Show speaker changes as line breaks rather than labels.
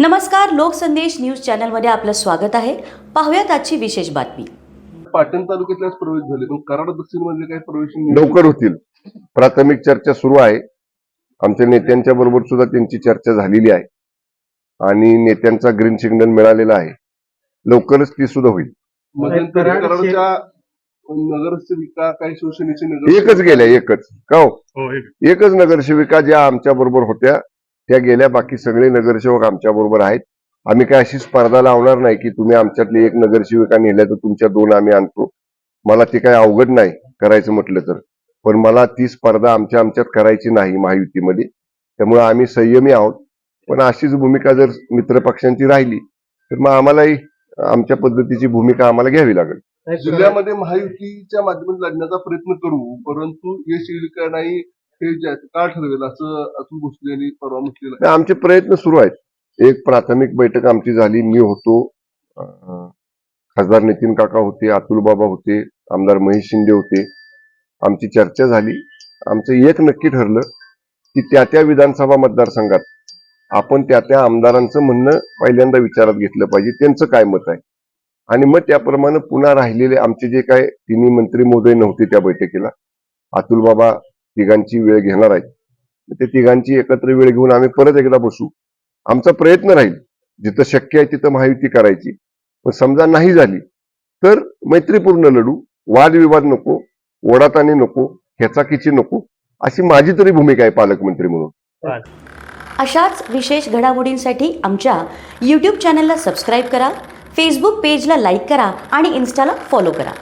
नमस्कार लोकसंदेश न्यूज चॅनलमध्ये आपलं स्वागत आहे. पाहुयात आजची विशेष बातमी.
पाटण तालुक्यातल्याच प्रवेश झाले पण कराड दक्षिणमध्ये काही प्रवेश.
लवकर होतील. प्राथमिक चर्चा सुरू आहे. आमच्या नेत्यांच्या बरोबर सुद्धा त्यांची चर्चा झालेली आहे. आणि नेत्यांचा ग्रीन सिग्नल मिळालेला आहे. लवकरच ती सुद्धा होईल.
नगरसेविका काही शिवसेनेचे नगर
एकच गेल्या एकच. का हो?
हो एक.
एकच नगरसेविका ज्या आमच्या बरोबर होत्या त्या गेल्या बाकी सगळे नगरसेवक आमच्या बरोबर आहेत. आम्ही काय अशी स्पर्धा लावणार नाही की तुम्ही आमच्यातली एक नगरसेविका नेल्या तर तुमच्या दोन आम्ही आणतो. मला ते काही अवघड नाही करायचं म्हटलं तर. पण मला ती स्पर्धा आमच्या आमच्यात करायची नाही महायुतीमध्ये. त्यामुळे आम्ही संयमी आहोत. पण अशीच भूमिका जर मित्रपक्षांची राहिली तर मग आम्हालाही आमच्या पद्धतीची भूमिका आम्हाला घ्यावी लागेल.
जिल्ह्यामध्ये महायुतीच्या माध्यमातून लढण्याचा प्रयत्न करू परंतु यश येईल का नाही हे ज्या- का ठरवेल असं अतुल भोसले यांनी परवा म्हटलेलं
आमचे प्रयत्न सुरू आहेत. एक प्राथमिक बैठक आमची झाली. मी होतो. अं, खासदार नितीन काका होते अतुल बाबा होते आमदार महेश शिंदे होते. आमची चर्चा झाली. आमचं एक नक्की ठरलं की त्या त्या विधानसभा मतदारसंघात आपण त्या त्या आमदारांचं म्हणणं पहिल्यांदा विचारात घेतलं पाहिजे. त्यांचं काय मत आहे? आणि मग त्याप्रमाणे पुन्हा राहिलेले आमचे जे काय तिन्ही मंत्री महोदय नव्हते त्या बैठकीला अतुल बाबा तिघांची वेळ घेणार आहे. ते तिघांची एकत्र वेळ घेऊन आम्ही परत एकदा बसू. आमचा प्रयत्न राहील. जिथं शक्य आहे तिथं महायुती करायची. पण समजा नाही झाली तर मैत्रीपूर्ण लढू वादविवाद नको ओढाताने नको खेचाखिची नको अशी माझी तरी भूमिका आहे पालकमंत्री म्हणून.
अशाच विशेष घडामोडींसाठी आमच्या यूट्यूब चॅनलला सबस्क्राईब करा फेसबुक पेजला लाईक करा आणि इन्स्टाला फॉलो करा.